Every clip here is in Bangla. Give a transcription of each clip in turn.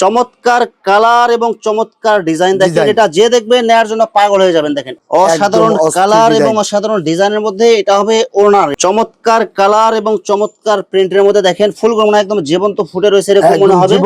চমৎকার কালার এবং চমৎকার ডিজাইন দেখেন এটা যে দেখবে নেয়ার জন্য পাগল হয়ে যাবেন দেখেন। অসাধারণ কালার এবং। অসাধারণ ডিজাইনের মধ্যে এটা হবে ওনার। চমৎকার কালার এবং চমৎকার প্রিন্টের মধ্যে দেখেন ফুলগুলো মনে একদম জীবন্ত ফুটে রয়েছে এরকম মনে হবে।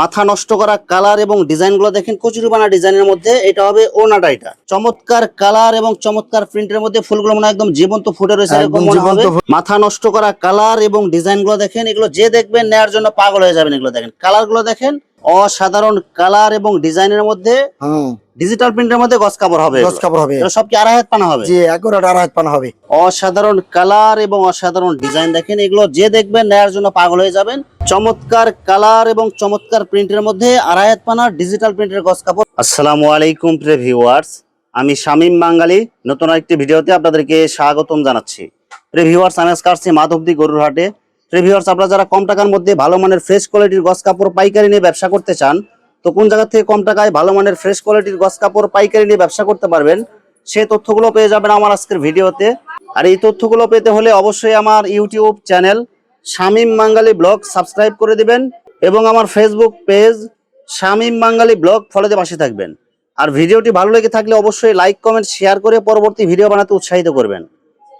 মাথা নষ্ট করা কালার এবং ডিজাইনগুলো দেখেন কচুরিপানা ডিজাইনের মধ্যে এটা হবে ওনাটা এটা। চমৎকার কালার এবং চমৎকার প্রিন্টের মধ্যে ফুলগুলো মনে একদম জীবন্ত ফুটে রয়েছে এরকম মনে হবে। মাথা নষ্ট করা কালার এবং ডিজাইনগুলো দেখেন এগুলো যে দেখবেন নেয়ার জন্য পাগল হয়ে যাবেন এগুলো দেখেন। কালারগুলো দেখেন অসাধারণ কালার এবং ডিজাইনের মধ্যে ডিজিটাল প্রিন্টের মধ্যে গস কাপড় হবে। দশ কাপড় হবে। এগুলো সব কি আড়াই হাত পানা হবে? জি একুরেট আড়াই হাত পানা হবে। অসাধারণ কালার এবং অসাধারণ ডিজাইন দেখেন। এগুলো যে দেখবেন নেয়ার জন্য পাগল হয়ে যাবেন। চমৎকার কালার এবং চমৎকার প্রিন্টের মধ্যে আড়ায়াত পানা ডিজিটাল প্রিন্টের গস কাপড়। আসসালামু আলাইকুম প্রিয় ভিউয়ার্স। আমি শামীম বাঙ্গালি নতুন একটি ভিডিওতে আপনাদেরকে স্বাগতম জানাচ্ছি। প্রিয় ভিউয়ার্স আমি আজকে আসছি মাধবদী গরুর হাটে। প্রিয় ভিউয়ার্স আপনারা যারা কম টাকার মধ্যে ভালো মানের ফ্রেশ কোয়ালিটির গস কাপড় পাইকারি নিয়ে ব্যবসা করতে চান, তো কোন জায়গা থেকে কম টাকায় ভালো মানের ফ্রেশ কোয়ালিটির গস কাপড় পাইকারি নিয়ে ব্যবসা করতে পারবেন, সে তথ্যগুলো পেয়ে যাবেন আমার আজকের ভিডিওতে। আর এই তথ্যগুলো পেতে হলে অবশ্যই আমার YouTube channel Shamim Bangali blog subscribe করে দিবেন এবং আমার Facebook page Shamim Bangali blog ফলোতে পাশে থাকবেন। আর ভিডিওটি ভালো লেগে থাকলে অবশ্যই লাইক কমেন্ট শেয়ার করে পরবর্তী ভিডিও বানাতে উৎসাহিত করবেন।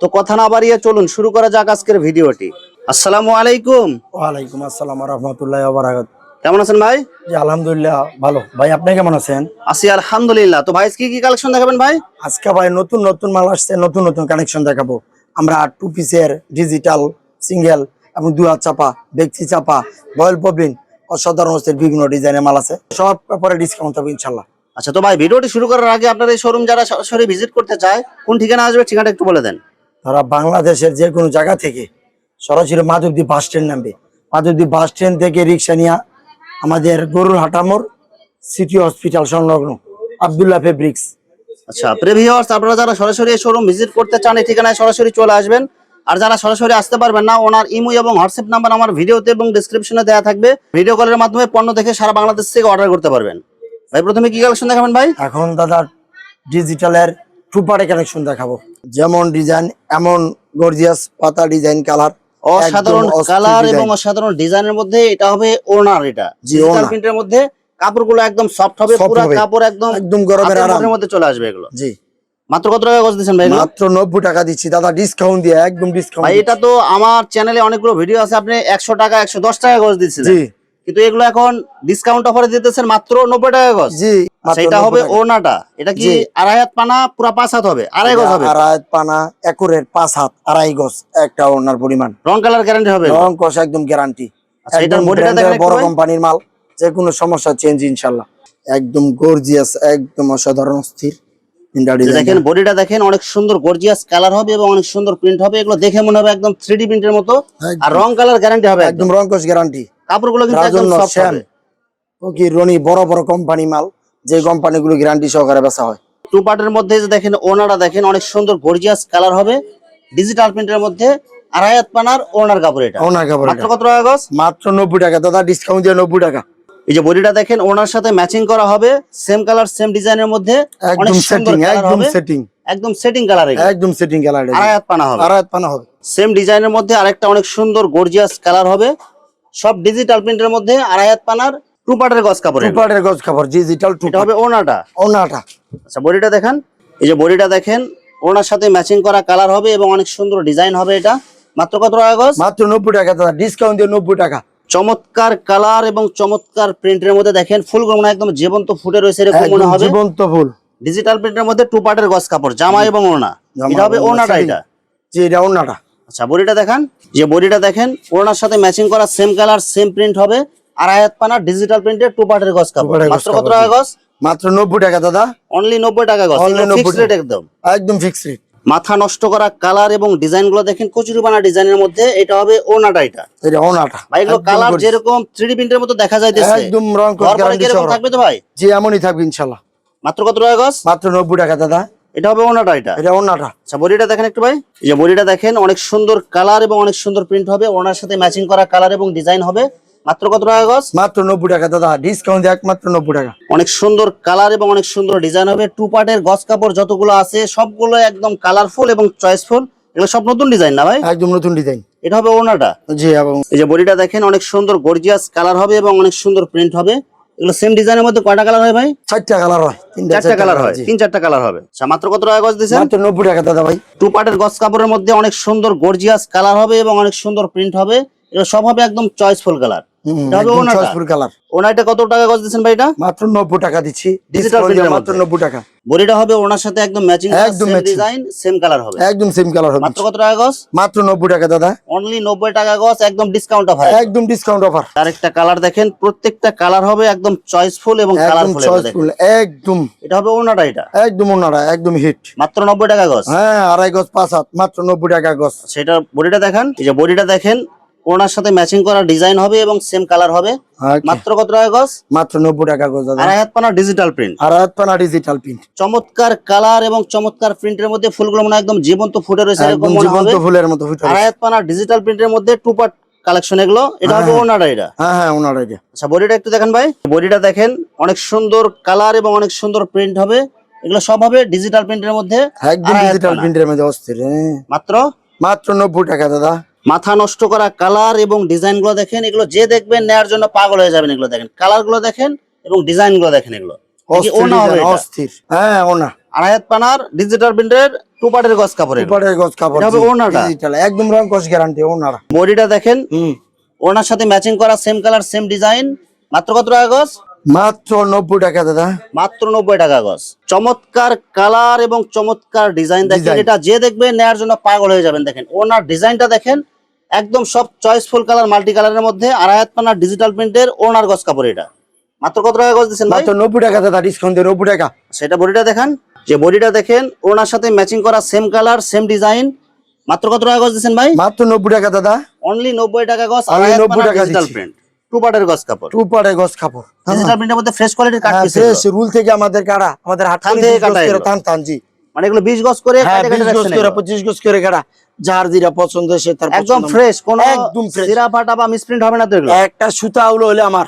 তো কথা না বাড়িয়ে চলুন, শুরু করা যাক আজকের ভিডিওটি। আসসালামু আলাইকুম। ওয়ালাইকুম আসসালাম রহমতুল্লাহ বারাকাত। কেমন আছেন ভাই? জি আলহামদুলিল্লাহ ভালো। ভাই আপনি কেমন আছেন? আছি আলহামদুলিল্লাহ। তো ভাই কি কি কালেকশন দেখাবেন ভাই? আজকে ভাই নতুন নতুন মাল আসছে নতুন নতুন কানেকশন দেখাবো। আমরা টু পিসের ডিজিটাল সিঙ্গেল এবং দু হাত চাপা ব্যক্তি চাপা বয়েল পবলিন অসাধারণ অবস্থার বিভিন্ন ডিজাইনের মাল আছে। সব ব্যাপারে ডিসকাউন্ট হবে ইনশাল্লাহ আচ্ছা তো ভাই ভিডিওটি শুরু করার আগে আপনার এই শোরুম যারা সরাসরি ভিজিট করতে চায় কোন ঠিকানা আসবে ঠিকানাটা একটু বলে দেন। তারা বাংলাদেশের যে কোনো জায়গা থেকে সরাসরি মাধবদী বাস স্ট্যান্ড নামবে। মাধবদী বাস স্ট্যান্ড থেকে রিক্সা নিয়ে আমাদের গরুর হাটামোর সিটি হসপিটাল সংলগ্ন আবদুল্লাহ ফেব্রিক্স আচ্ছা প্রিভিউয়ার্স আপনারা যারা সরাসরি এই শোরুম ভিজিট করতে চান এই ঠিকানায় সরাসরি চলে আসবেন। আর যারা সরাসরি আসতে পারবেন না ওনার ইমো এবং হোয়াটসঅ্যাপ নাম্বার আমার ভিডিওতে এবং ডেসক্রিপশনে দেওয়া থাকবে। ভিডিও কলের মাধ্যমে পণ্য দেখে সারা বাংলাদেশ থেকে অর্ডার করতে পারবেন। ভাই প্রথমে কি কালেকশন দেখাবেন ভাই? এখন দাদা ডিজিটালের টু পার্টে কানেকশন দেখাবো। যেমন ডিজাইন এমন গর্জিয়াস পাতা ডিজাইন কালার অসাধারণ কালার এবং অসাধারণ ডিজাইনের মধ্যে এটা হবে ওনার এটা। ডিজিটাল প্রিন্টের মধ্যে কাপড়গুলো একদম সফট হবে পুরো কাপড় একদম একদম গরমের আরামের আরাম। মধ্যে চলে আসবে এগুলো। জি। মাত্র কত টাকা গজ দিচ্ছেন ভাই মাত্র নব্বই টাকা দিচ্ছি। দাদা ডিসকাউন্ট দিয়ে একদম ডিসকাউন্ট ভাই এটা তো আমার চ্যানেলে অনেকগুলো ভিডিও আছে আপনি একশো টাকা একশো দশ টাকা গজ দিচ্ছিলেন। জি। কিন্তু এগুলো এখন ডিসকাউন্ট অফারে দিতেছেন মাত্র নব্বই টাকা গজ। জি সেটা হবে ওনাটা এটা কি আড়াই হাত পানা? পুরা পাঁচ হাত হবে। আড়াই গজ হবে? আড়াই হাত পানা একুরের পাঁচ হাত আড়াই গজ একটা ওনার পরিমাণ। রং কালার গ্যারান্টি হবে? রং কষ একদম গ্যারান্টি আচ্ছা, একদম বড় কোম্পানির মাল যে কোনো সমস্যা চেঞ্জ ইনশাল্লাহ। একদম গর্জিয়াস একদম অসাধারণ স্থির। দেখেন বডিটা দেখেন অনেক সুন্দর গর্জিয়াস কালার হবে এবং অনেক সুন্দর প্রিন্ট হবে। এগুলো দেখে মনে হবে একদম থ্রি প্রিন্টের মতো। আর রং কালার গ্যারান্টি হবে একদম। একদম রং কষ গ্যারান্টি কাপড়গুলো কিন্তু একদম সফট হবে। কি রনি বড় বড় কোম্পানি মাল যে কোম্পানিগুলো গ্যারান্টি সহকারে বেচা হয়। টু পার্টের মধ্যে যে দেখেন ওনারা দেখেন অনেক সুন্দর গর্জিয়াস কালার হবে। ডিজিটাল প্রিন্টের মধ্যে আড়াই হাত পানার ওনার কাপড় এটা। ওনার কাপড় মাত্র কত টাকা গজ মাত্র নব্বই টাকা। দাদা ডিসকাউন্ট দিয়ে নব্বই টাকা। এই যে বডিটা দেখেন ওনার সাথে ম্যাচিং করা হবে। সেম কালার সেম ডিজাইনের মধ্যে একদম সেটিং একদম সেটিং একদম সেটিং কালার একদম সেটিং কালার আড়াই হাত পানা হবে। আড়াই পানা হবে। সেম ডিজাইনের মধ্যে আরেকটা অনেক সুন্দর গর্জিয়াস কালার হবে। সব ডিজিটাল প্রিন্টের মধ্যে আড়াই হাত পানার টু পার্টের গজ কাপড়। টুপারের গজ কাপড় ডিজিটাল টু এটা হবে ওনাটা। ওনাটা। আচ্ছা বডিটা দেখেন। এই যে বডিটা দেখেন ওনার সাথে ম্যাচিং করা কালার হবে এবং অনেক সুন্দর ডিজাইন হবে এটা। মাত্র কত টাকা গজ? মাত্র নব্বই টাকা দাদা। ডিসকাউন্ট দিয়ে নব্বই টাকা। চমৎকার কালার এবং চমৎকার প্রিন্টের মধ্যে দেখেন ফুলগুলো মনে একদম জীবন্ত ফুটে রয়েছে এরকম মনে হবে। জীবন্ত ফুল। ডিজিটাল প্রিন্টের মধ্যে টু পার্টের গজ কাপড় জামা এবং জামা এটা হবে setting। এটা। জি এটা ওনাটা। আচ্ছা বডিটা দেখান। যে বডিটা দেখেন ওড়নার সাথে ম্যাচিং করা সেম কালার সেম প্রিন্ট হবে। আর হাত পানা ডিজিটাল প্রিন্টের টু পার্টের গজ কাপড়। মাত্র কত টাকা গজ? মাত্র নব্বই টাকা দাদা। অনলি নব্বই টাকা গজ। 90 ফিক্সড রেট একদম। একদম ফিক্স রেট মাথা নষ্ট করা কালার এবং ডিজাইনগুলো দেখেন কচুরিপানা ডিজাইনের মধ্যে। এটা হবে ওনাটা এটা। এটা ওনাটা ভাই এগুলো কালার যেরকম থ্রি প্রিন্টের মতো দেখা যাইতেছে। একদম রং বাড়ি গ্যারান্টি থাকবে তো ভাই? জি এমনই থাকবে ইনশাল্লাহ। মাত্র কত টাকা গজ? মাত্র নব্বই টাকা দাদা। এটা হবে ওনাটা এটা? এটা ওনাটা। আচ্ছা বডিটা দেখেন একটু ভাই। এই যে বডিটা দেখেন অনেক সুন্দর কালার এবং অনেক সুন্দর প্রিন্ট হবে। ওনার সাথে ম্যাচিং করা কালার এবং ডিজাইন হবে। মাত্র কত টাকা গজ? মাত্র নব্বই টাকা দাদা। ডিসকাউন্ট একমাত্র নব্বই টাকা। অনেক সুন্দর কালার এবং অনেক সুন্দর ডিজাইন হবে। টু পার্টের গজ কাপড় যতগুলো আছে সবগুলো একদম কালারফুল এবং চয়েসফুল এগুলো সব নতুন ডিজাইন না ভাই? একদম নতুন ডিজাইন এটা হবে ওনাটা। জি এবং এই যে বডিটা দেখেন অনেক সুন্দর গর্জিয়াস কালার হবে এবং অনেক সুন্দর প্রিন্ট হবে। এগুলো সেম ডিজাইনের মধ্যে কয়টা কালার হয় ভাই? চারটা কালার হয় চারটা কালার হয়। তিন চারটা কালার হবে। আচ্ছা মাত্র কত টাকা গজ দিয়েছেন? মাত্র নব্বই টাকা দাদা ভাই। টু পার্টের গজ কাপড়ের মধ্যে অনেক সুন্দর গর্জিয়াস কালার হবে এবং অনেক সুন্দর প্রিন্ট হবে। এগুলো সব হবে একদম চয়েসফুল কালার ওনাটা? কত টাকা গজ দিয়েছেন ভাই এটা? মাত্র নব্বই টাকা দিচ্ছি। মাত্র নব্বই টাকা। বডিটা হবে ওনার সাথে একদম ম্যাচিং একদম ডিজাইন সেম কালার হবে। একদম সেম কালার হবে। মাত্র কত টাকা গজ? মাত্র নব্বই টাকা দাদা। অনলি নব্বই টাকা গজ একদম ডিসকাউন্ট অফার একদম ডিসকাউন্ট অফার আরেকটা কালার দেখেন প্রত্যেকটা কালার হবে একদম চয়েসফুল এবং একদম কালারফুল চয়েসফুল একদম। এটা হবে ওনাটা এটা? একদম ওনারা একদম হিট মাত্র নব্বই টাকা গজ? হ্যাঁ আড়াই গজ পাঁচ হাত মাত্র নব্বই টাকা গজ। সেটা বডিটা দেখান। এই যে বডিটা দেখেন ওনার সাথে ম্যাচিং করা ডিজাইন হবে এবং সেম কালার হবে। মাত্র কত টাকা গজ মাত্র নব্বই টাকা গজ আড়াই হাত পানা ডিজিটাল প্রিন্ট আর হাত পানা ডিজিটাল প্রিন্ট চমৎকার কালার এবং চমৎকার প্রিন্টের মধ্যে ফুলগুলো মনে হয় একদম জীবন্ত ফুটে রয়েছে এরকম মনে হবে। ফুলের মতো ফুটে আড়াই হাত পানা ডিজিটাল প্রিন্টের মধ্যে টু পার্ট কালেকশন এগুলো। এটা হবে হ্যাঁ। ওনাটা এটা হ্যাঁ হ্যাঁ ওনারা এটা আচ্ছা বডিটা একটু দেখেন ভাই। বডিটা দেখেন অনেক সুন্দর কালার এবং অনেক সুন্দর প্রিন্ট হবে। এগুলো সব হবে ডিজিটাল প্রিন্টের মধ্যে। একদম ডিজিটাল প্রিন্টের মধ্যে অস্থির হ্যাঁ। মাত্র? মাত্র নব্বই টাকা দাদা। মাথা নষ্ট করা কালার এবং ডিজাইনগুলো দেখেন এগুলো যে দেখবেন নেয়ার জন্য পাগল হয়ে যাবেন এগুলো দেখেন। কালারগুলো দেখেন এবং ডিজাইনগুলো দেখেন এগুলো। ওনা হবে অস্থির। হ্যাঁ ওনা। আড়াই পানার ডিজিটাল প্রিন্টের টু পার্টের গজ কাপড় এগুলো। উপরের গজ কাপড় হবে ওনাটা? একদম রং কস গ্যারান্টি ওনারা। বডিটা দেখেন ওনার সাথে ম্যাচিং করা সেম কালার সেম ডিজাইন মাত্র কত টাকা গজ মাত্র নব্বই টাকা দাদা। মাত্র নব্বই টাকা গজ চমৎকার কালার এবং চমৎকার ডিজাইন দেখেন। এটা যে দেখবে নেয়ার জন্য পাগল হয়ে যাবেন। দেখেন ওনার ডিজাইনটা দেখেন একদম সব চয়েসফুল কালার মাল্টি কালারের মধ্যে আড়াই হাত পানার ডিজিটাল প্রিন্টের ওনার গজ কাপড় এটা। মাত্র কত টাকা গজ দিচ্ছেন মাত্র নব্বই টাকা দাদা ডিসকাউন্ট দিয়ে নব্বই টাকা। সেটা বডিটা দেখান। যে বডিটা দেখেন ওনার সাথে ম্যাচিং করা সেম কালার সেম ডিজাইন মাত্র কত টাকা গজ দিচ্ছেন ভাই? মাত্র নব্বই টাকা দাদা। অনলি নব্বই টাকা গজ 90 টাকা ডিজিটাল প্রিন্ট টু পার্টের গজ কাপড়। টু পাড়ের গজ কাপড়। ডিজিটাল প্রিন্টের মধ্যে ফ্রেশ কোয়ালিটির কাট পিস ফ্রেশ রুল থেকে আমাদের কাটা আমাদের হাট থেকে কাটা। থান থান জি। মানে এগুলো 20 গজ করে হ্যাঁ কাটে গজ করে। পঁচিশ গজ করে কাটা। যার যেটা পছন্দ সে তার একদম ফ্রেশ কোন একদম। সিরা ফাটা বা মিসপ্রিন্ট হবে না তো এগুলো? একটা সুতা হলো হলে আমার।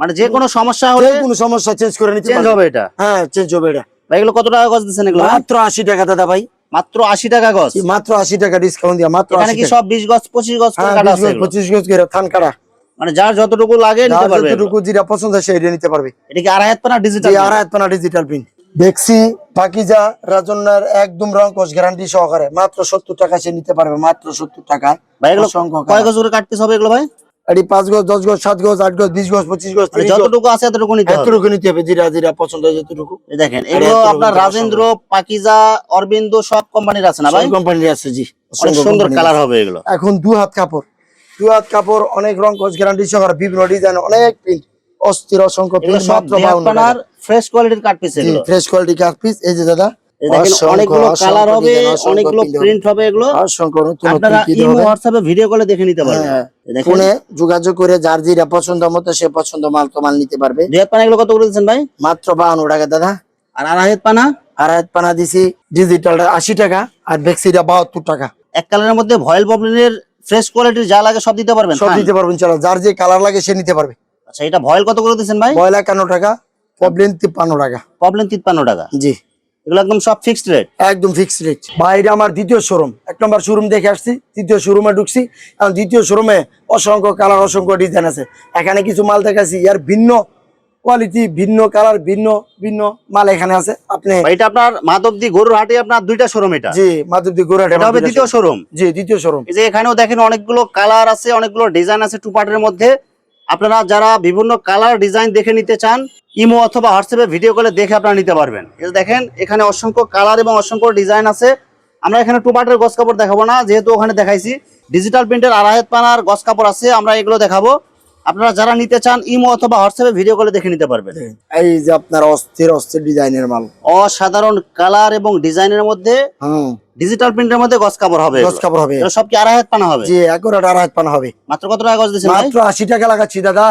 মানে যে কোনো সমস্যা হলে কোনো সমস্যা চেঞ্জ করে নিতে চেঞ্জ হবে এটা? হ্যাঁ চেঞ্জ হবে এটা। ভাই এগুলো কত টাকা গজ দিচ্ছেন এগুলো? মাত্র আশি টাকা দাদা ভাই। মাত্র 80 টাকা গজ? মাত্র আশি টাকা ডিসকাউন্ট দিয়া মাত্র এখানে কি সব 20 গজ 25 গজ করে হ্যাঁ কাটা আছে গজ করে থান কাটা। মানে যার যতটুকু লাগে নিতে পারবে যতটুকু। যেটা পছন্দ সে এটা নিতে পারবে। এটা কি আড়াই হাত পানা ডিজিটাল আড়াই পানা ডিজিটাল প্রিন্ট দেখছি পাকিজা রাজন্যার একদম রং কস গ্যারান্টি সহকারে। মাত্র সত্তর টাকা সে নিতে পারবে মাত্র সত্তর টাকা কয় গজ করে কাটতে হবে এগুলো ভাই? এটি পাঁচ গজ দশ গজ সাত গজ আট গজ বিশ গজ পঁচিশ গজ তিরিশ গজ। যতটুকু আছে এতটুকু নিতে এতটুকু নিতে হবে যেটা যেটা পছন্দ হয় যতটুকু। দেখেন এগুলো আপনার রাজেন্দ্র পাকিজা অরবিন্দ সব কোম্পানির আছে না ভাই? কোম্পানির আছে জি। অনেক সুন্দর কালার হবে এগুলো। এখন দু হাত কাপড়। দু হাত কাপড় অনেক রং কস গ্যারান্টি সহকারে বিভিন্ন ডিজাইন অনেক প্রিন্ট অস্থির অসংখ্য সব মাত্র ফ্রেশ কোয়ালিটির কাট পিস এগুলো। ফ্রেশ কোয়ালিটি কাট পিস এই যে দাদা এই দেখেন অসংখ্য, অনেকগুলো কালার হবে অনেকগুলো প্রিন্ট হবে। এগুলো। অসংখ্য নতুন নতুন আপনারা ইমো হোয়াটসঅ্যাপে ভিডিও কলে দেখে নিতে পারবেন। এই দেখেন। ফোনে যোগাযোগ করে যার যেটা পছন্দ মতো সে পছন্দ মাল তো মাল নিতে পারবে। দুই পানা এগুলো কত করে দিচ্ছেন ভাই? মাত্র বাউন্ন টাকা দাদা। আর আড়াই হাত পানা? আর পানা দিছি ডিজিটালটা আশি টাকা আর বেক্সিটা বাহাত্তর টাকা। এক কালারের মধ্যে ভয়েল পপলিনের ফ্রেশ কোয়ালিটির যা লাগে সব দিতে পারবেন সব দিতে পারবেন চলো যার যে কালার লাগে সে নিতে পারবে। আচ্ছা এটা ভয়েল কত করে দিচ্ছেন ভাই? বয়লা একান্ন টাকা প্রবলেম তিপ্পান্ন টাকা। পপলিন তিপ্পান্ন টাকা? জি। এগুলো একদম সব ফিক্সড রেট একদম ফিক্সড রেট বাইরে আমার দ্বিতীয় শোরুম এক নম্বর শোরুম দেখে আসছি দ্বিতীয় শোরুমে ঢুকছি এবং দ্বিতীয় শোরুমে অসংখ্য কালার অসংখ্য ডিজাইন আছে। এখানে কিছু মাল দেখাচ্ছি ইয়ার ভিন্ন কোয়ালিটি ভিন্ন কালার ভিন্ন ভিন্ন মাল এখানে আছে। আপনি এটা আপনার মাধবদী গরুর হাটে আপনার দুইটা শোরুম এটা? জি মাধবদী গোরাটে এটা হবে দ্বিতীয় শোরুম জি দ্বিতীয় শোরুম এই যে এখানেও দেখেন অনেকগুলো কালার আছে অনেকগুলো ডিজাইন আছে টু পার্টের মধ্যে। আপনারা যারা বিভিন্ন কালার ডিজাইন দেখে নিতে চান ইমো অথবা হোয়াটসঅ্যাপে ভিডিও কলে দেখে আপনারা নিতে পারবেন। দেখেন, এখানে অসংখ্য কালার এবং অসংখ্য ডিজাইন আছে। আমরা এখানে টু গস কাপড় দেখাবো না, যেহেতু ওখানে দেখাইছি। ডিজিটাল প্রিন্টের আড়াই পানার গস কাপড় আছে, আমরা এগুলো দেখাবো। আপনারা যারা নিতে চান ইমো অথবা হোয়াটসঅ্যাপে ভিডিও কলে দেখে নিতে পারবেন। এই যে আপনার অস্থির অস্থির ডিজাইনের মাল। অসাধারণ কালার এবং ডিজাইনের মধ্যে ডিজিটাল প্রিন্টের মধ্যে গস কাপড় হবে। গজ কাপড় হবে। সব কি আড়াই হাত পানা হবে? জি একুরেট আর হাত পানা হবে। মাত্র কত টাকা গজ দিচ্ছেন মাত্র আশি টাকা লাগাচ্ছি দাদা।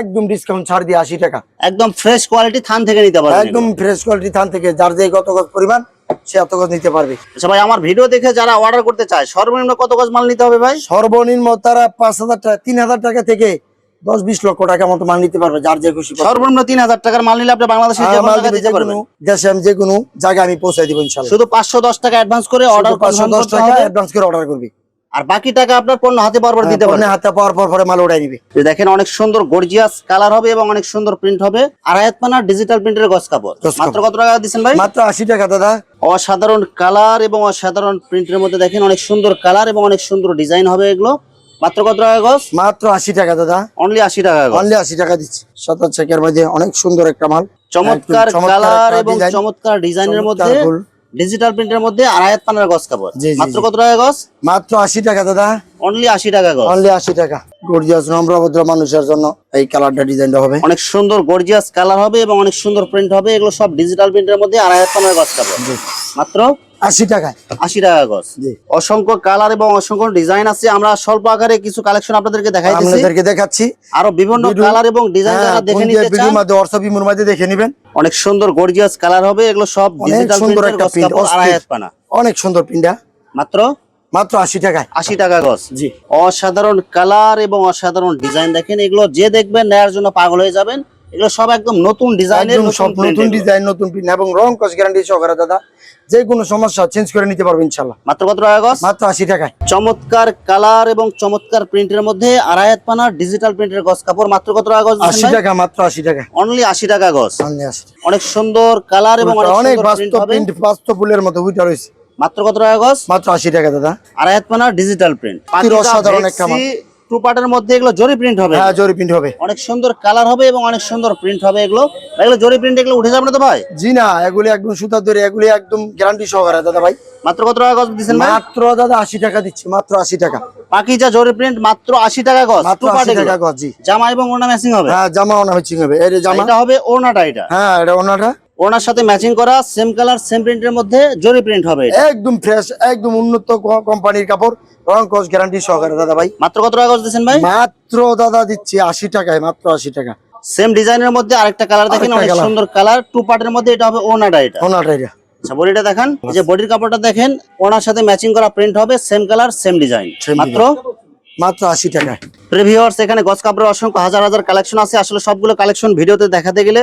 একদম ডিসকাউন্ট ছাড় দিয়ে আশি টাকা। একদম ফ্রেশ কোয়ালিটি থান থেকে নিতে পারবেন একদম ফ্রেশ কোয়ালিটি থান থেকে যার যে কত গজ পরিমাণ সে এত গজ নিতে পারবে। আচ্ছা ভাই আমার ভিডিও দেখে যারা অর্ডার করতে চায় সর্বনিম্ন কত গজ মাল নিতে হবে ভাই? সর্বনিম্ন তারা পাঁচ হাজার টাকা তিন হাজার টাকা থেকে দশ বিশ লক্ষ টাকা মতো মাল নিতে পারবে যার যে খুশি সর্বনিম্ন তিন হাজার টাকার মাল নিলে আপনি বাংলাদেশে যে আর কোনো মাল জায়গায় দিবে দিতে যে পারবেন। কোনো দেশে আমি যে কোনো জায়গায় আমি পৌঁছাই দিব ইনশাল্লাহ শুধু পাঁচশো দশ টাকা অ্যাডভান্স করে অর্ডার পাঁচশো দশ টাকা অ্যাডভান্স করে অর্ডার করবি। আর বাকি টাকা আপনার পণ্য হাতে পাওয়ার পর দিতে পারবেন। হাতে পাওয়ার পর পরে মাল নিবি। এই দেখেন অনেক সুন্দর গর্জিয়াস কালার হবে এবং অনেক সুন্দর প্রিন্ট হবে। আর পানা ডিজিটাল প্রিন্টের কাপড়। কাপড়। মাত্র কত টাকা দিচ্ছেন ভাই? মাত্র আশি টাকা দাদা। অসাধারণ কালার এবং অসাধারণ প্রিন্টের মধ্যে দেখেন অনেক সুন্দর কালার এবং অনেক সুন্দর ডিজাইন হবে এগুলো। মাত্র কত টাকা গস মাত্র আশি টাকা দাদা। অনলি আশি টাকা অনলি আশি টাকা দিচ্ছি। সাতাশ চেকের মধ্যে অনেক সুন্দর একটা মাল। চমৎকার কালার এবং চমৎকার ডিজাইনের মধ্যে। ডিজিটাল প্রিন্টের মধ্যে আড়াইয়াত পানার গস কাপড়। মাত্র কত টাকা গজ? মাত্র আশি টাকা দাদা। অনলি আশি টাকা গজ। অনলি আশি টাকা। গর্জিয়াস নম্রভদ্র মানুষের জন্য এই কালারটা ডিজাইনটা হবে। অনেক সুন্দর গর্জিয়াস কালার হবে এবং অনেক সুন্দর প্রিন্ট হবে। এগুলো সব ডিজিটাল প্রিন্টের মধ্যে আড়াইয়াত পানার গস কাপড়। মাত্র আশি টাকায়। আশি টাকা গজ। জি। অসংখ্য কালার এবং অসংখ্য ডিজাইন আছে। আমরা স্বল্প আকারে কিছু কালেকশন আপনাদেরকে দেখাইতেছি। আপনাদেরকে দেখাচ্ছি। আরও বিভিন্ন কালার এবং ডিজাইন হ্যাঁ, যারা দেখে নিতে চান মধ্যে হোয়াটসঅ্যাপ ইমোর মধ্যে দেখে নেবেন। অনেক সুন্দর গর্জিয়াস কালার হবে। এগুলো সব ডিজিটাল সুন্দর একটা প্রিন্ট পানা। অনেক সুন্দর প্রিন্টটা মাত্র? মাত্র আশি টাকায়। আশি টাকা গজ। জি। অসাধারণ কালার এবং অসাধারণ ডিজাইন দেখেন। এগুলো যে দেখবেন নেয়ার জন্য পাগল হয়ে যাবেন। এগুলো সব একদম নতুন ডিজাইনের সব নতুন ডিজাইন নতুন প্রিন্ট এবং রং কস গ্যারান্টি সহকারে দাদা যে কোনো সমস্যা চেঞ্জ করে নিতে পারবেন ইনশাল্লাহ মাত্র কত টাকা গজ মাত্র আশি টাকায়। চমৎকার কালার এবং চমৎকার প্রিন্টের মধ্যে আড়াইয়াত পানা ডিজিটাল প্রিন্টের গজ কাপড় মাত্র কত টাকা গজ আশি টাকা মাত্র আশি টাকা। অনলি আশি টাকা গজ অনলি আশি টাকা। অনেক সুন্দর কালার এবং অনেক বাস্তব প্রিন্ট বাস্তব ফুলের মতো উইটা রয়েছে। মাত্র কত টাকা গজ মাত্র আশি টাকা দাদা। আড়াইয়াত পানা ডিজিটাল প্রিন্ট অসাধারণ একটা। টু পার্টের মধ্যে এগুলো জরি প্রিন্ট হবে। হ্যাঁ জরি প্রিন্ট হবে। অনেক সুন্দর কালার হবে এবং অনেক সুন্দর প্রিন্ট হবে এগুলো। এগুলো জরি প্রিন্ট এগুলো উঠে যাবে না তো ভাই? জি না এগুলি একদম সুতার ধরে এগুলি একদম গ্যারান্টি সহকারে দাদা ভাই। মাত্র কত টাকা গজ দিচ্ছেন মাত্র দাদা আশি টাকা দিচ্ছি মাত্র আশি টাকা। পাকিজা জরি প্রিন্ট মাত্র আশি টাকা গজ। মাত্র আশি টাকা গজ জি। জামা এবং ওনা ম্যাচিং হবে? হ্যাঁ জামা ওনা ম্যাচিং হবে। যে জামা এটা হবে ওনাটা এটা। হ্যাঁ এটা ওনাটা ওনার সাথে ম্যাচিং করা সেম কালার সেম প্রিন্টের মধ্যে জরি প্রিন্ট হবে একদম ফ্রেশ একদম উন্নত কোম্পানির কাপড় রং কস গ্যারান্টি সহকারে দাদা ভাই। মাত্র কত টাকা দিচ্ছেন ভাই? মাত্র দাদা দিচ্ছি আশি টাকায় মাত্র আশি টাকা। সেম ডিজাইনের মধ্যে আরেকটা কালার দেখেন অনেক সুন্দর কালার টু পার্টের মধ্যে এটা হবে ওনাটা এটা। ওনাটা এটা। আচ্ছা বডিটা দেখেন এই যে বডির কাপড়টা দেখেন ওনার সাথে ম্যাচিং করা প্রিন্ট হবে সেম কালার সেম ডিজাইন মাত্র? মাত্র আশি টাকায়। প্রিভিউয়ার্স এখানে গস কাপড়ের অসংখ্য হাজার হাজার কালেকশন আছে। আসলে সবগুলো কালেকশন ভিডিওতে দেখাতে গেলে